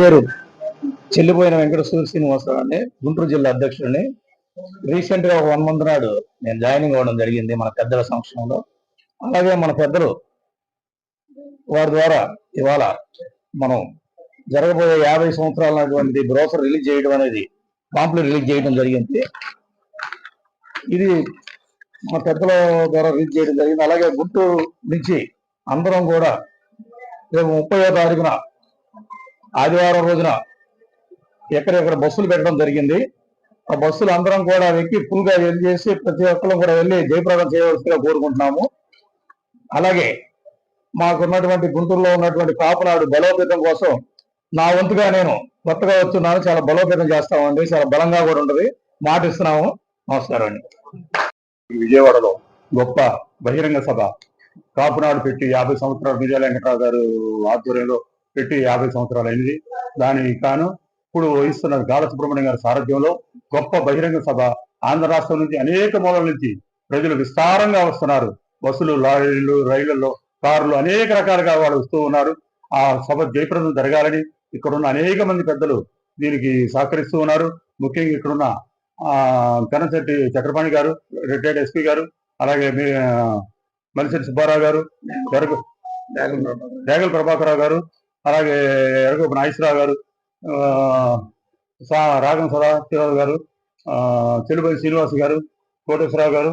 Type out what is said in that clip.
పేరు చెల్లిపోయిన వెంకట సూర్య శ్రీనివాసరావు అండి గుంటూరు జిల్లా అధ్యక్షుడిని. రీసెంట్గా ఒక వన్ మంత్ నాడు నేను జాయినింగ్ అవ్వడం జరిగింది మన పెద్దల సంవత్సరంలో అలాగే మన పెద్దలు వారి ద్వారా ఇవాళ మనం జరగబోయే యాభై సంవత్సరాలటువంటి బ్రోసర్ రిలీజ్ చేయడం అనేది పాంప్లెట్ రిలీజ్ చేయడం జరిగింది. ఇది మా పెద్దల ద్వారా రిలీజ్ చేయడం జరిగింది. అలాగే గుంటూరు నుంచి అందరం కూడా రేపు ముప్పై తారీఖున ఆదివారం రోజున ఎక్కడెక్కడ బస్సులు పెట్టడం జరిగింది. ఆ బస్సులు అందరం కూడా ఎక్కి ఫుల్గా వెళ్ళి చేసి ప్రతి ఒక్కరు కూడా వెళ్ళి జయప్రదం చేయవలసిగా కోరుకుంటున్నాము. అలాగే మాకున్నటువంటి గుంటూరులో ఉన్నటువంటి కాపునాడు బలోపేతం కోసం నా వంతుగా నేను కొత్తగా వస్తున్నాను. చాలా బలోపేతం చేస్తామండి. చాలా బలంగా కూడా ఉంటది. మాట ఇస్తున్నాము నమస్కారం అండి. విజయవాడలో గొప్ప బహిరంగ సభ. కాపునాడు పెట్టి యాభై సంవత్సరాలు విజయ వెంకటరావు గారు ఆధ్వర్యంలో పెట్టి యాభై సంవత్సరాలు అయింది. దానికి కాను ఇప్పుడు వహిస్తున్న గాల సుబ్రహ్మణ్యం గారి సారథ్యంలో గొప్ప బహిరంగ సభ ఆంధ్ర రాష్ట్రం నుంచి అనేక మూలల నుంచి ప్రజలు విస్తారంగా వస్తున్నారు. బస్సులు లారీలు రైళ్ళలో కార్లు అనేక రకాలుగా వాళ్ళు వస్తూ ఉన్నారు. ఆ సభ జయప్రదం జరగాలని ఇక్కడున్న అనేక మంది పెద్దలు దీనికి సహకరిస్తూ ఉన్నారు. ముఖ్యంగా ఇక్కడున్న ఆ కనశెట్టి చక్రపాణి గారు రిటైర్డ్ ఎస్పీ గారు అలాగే మలిశెట్టి సుబ్బారావు గారు డేగల ప్రభాకరరావు గారు అలాగే ఎరగపు నాగేశ్వరరావు గారు ఆ, రాగం సదాశివరావు గారు ఆ, చెలుపతి శ్రీనివాస్ గారు కోటేశ్వరరావు గారు